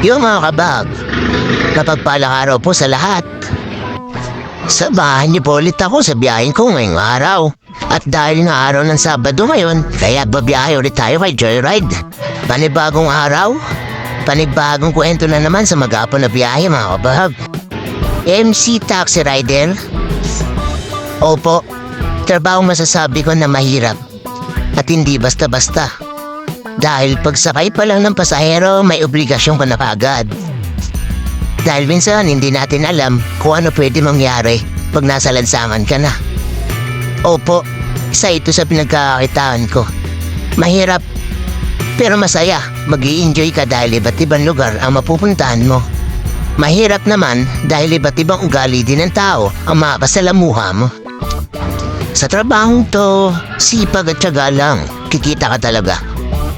Yung mga kabag, napagpalang araw po sa lahat. Samahan niyo po ulit ako sa biyahin ko ngayong araw. At dahil nga araw ng Sabado ngayon, kaya babiyahe ulit tayo kay Joyride. Panibagong araw, panibagong kwento na naman sa magapon na biyahe mga kabahag. MC Taxi Rider? Opo, trabaho masasabi ko na mahirap at hindi basta-basta. Dahil pagsakay pa lang ng pasahero, may obligasyon na kaagad. Dahil minsan hindi natin alam kung ano pwede mangyari pag nasa lansangan ka na. Opo, isa ito sa pinagkakakitaan ko. Mahirap, pero masaya. mag enjoy ka dahil iba't ibang lugar ang mapupuntahan mo. Mahirap naman dahil iba't ibang ugali din ng tao ang mapasalamuha mo. Sa trabahong to, sipag at tiyaga lang, kikita ka talaga.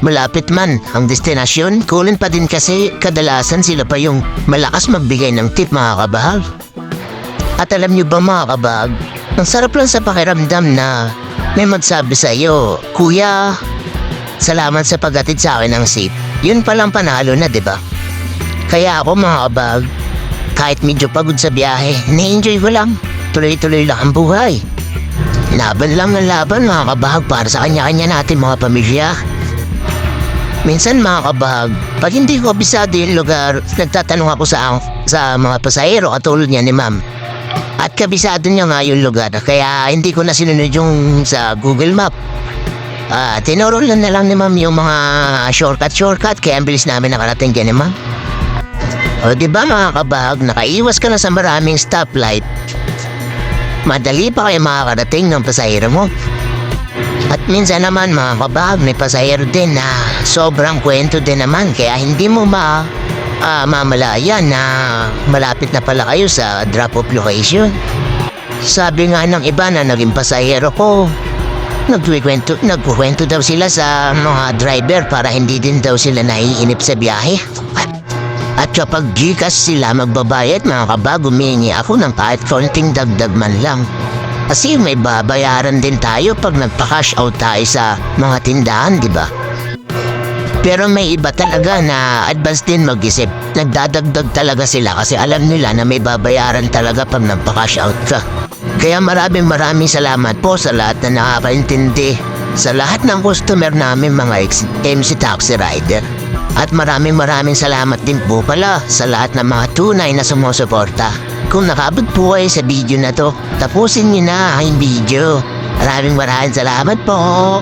Malapit man ang destinasyon, kunin pa din kasi kadalasan sila pa yung malakas magbigay ng tip mga kabahag. At alam niyo ba mga kabahag, ang sarap lang sa pakiramdam na may magsabi sa iyo, Kuya, salamat sa paghatid sa akin ng seat. Yun palang panalo na, di ba? Kaya ako mga kabahag, kahit medyo pagod sa biyahe, na-enjoy ko lang. Tuloy-tuloy lang ang buhay. Laban lang ng laban mga kabahag para sa kanya-kanya natin mga pamilya. Minsan mga kabahag, pag hindi ko abisado yung lugar, nagtatanong ako sa, sa mga pasahero katulad niya ni ma'am. At kabisado niya nga yung lugar, kaya hindi ko na sinunod yung sa Google Map. Ah, tinuro lang na lang ni ma'am yung mga shortcut-shortcut, kaya ang bilis namin nakarating dyan ma'am. O di ba mga kabahag, nakaiwas ka na sa maraming stoplight. Madali pa kayo makakarating ng pasahero mo. At minsan naman mga kabahag, may pasahero din na sobrang kwento din naman kaya hindi mo ma ah, mamalayan na malapit na pala kayo sa drop-off location. Sabi nga ng iba na naging pasahero ko, nagkukwento, nagkukwento daw sila sa mga driver para hindi din daw sila naiinip sa biyahe. At kapag Gcash sila magbabayad mga kabag, humingi ako ng kahit konting dagdag man lang. Kasi may babayaran din tayo pag nagpa-cash out tayo sa mga tindahan, di ba? Pero may iba talaga na advance din mag-isip. Nagdadagdag talaga sila kasi alam nila na may babayaran talaga pag nagpa-cash out ka. Kaya maraming maraming salamat po sa lahat na nakakaintindi. Sa lahat ng customer namin mga MC Taxi Rider. At maraming maraming salamat din po pala sa lahat ng mga tunay na sumusuporta. Kung nakabot po kayo sa video na to, tapusin niyo na ang video. Maraming maraming salamat po.